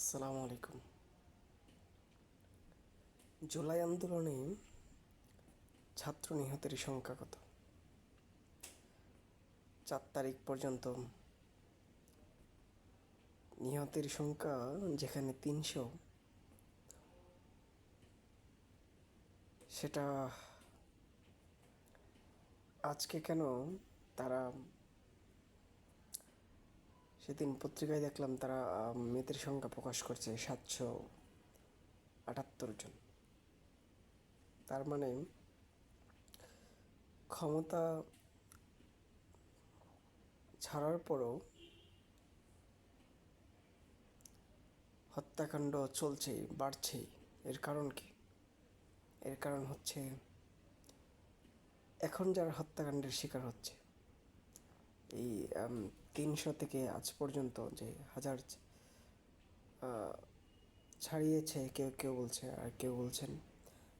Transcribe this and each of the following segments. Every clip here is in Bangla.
আসসালামু আলাইকুম। জুলাই আন্দোলনে ছাত্র নিহতের সংখ্যা কত? চার তারিখ পর্যন্ত নিহতের সংখ্যা যেখানে তিনশো, সেটা আজকে কেন তারা সেদিন পত্রিকায় দেখলাম তারা মৃতের সংখ্যা প্রকাশ করছে সাতশো আটাত্তর জন। তার মানে ক্ষমতা ছাড়ার পরও হত্যাকাণ্ড চলছেই, বাড়ছেই। এর কারণ কি? এর কারণ হচ্ছে এখন যারা হত্যাকাণ্ডের শিকার হচ্ছে, এই তিনশো থেকে আজ পর্যন্ত যে হাজার ছাড়িয়েছে, কেউ কেউ বলছে, আর কেউ বলছেন,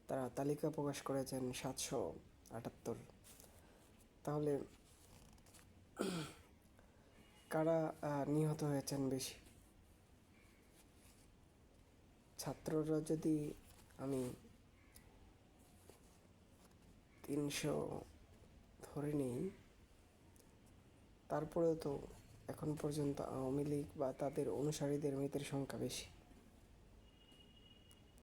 তারা তালিকা প্রকাশ করেছেন সাতশো আটাত্তর। তাহলে কারা নিহত হয়েছেন বেশি? ছাত্ররা যদি আমি তিনশো ধরে নিই তারপরেও তো এখন পর্যন্ত আওয়ামী লীগ বা তাদের অনুসারীদের মৃতের সংখ্যা বেশি।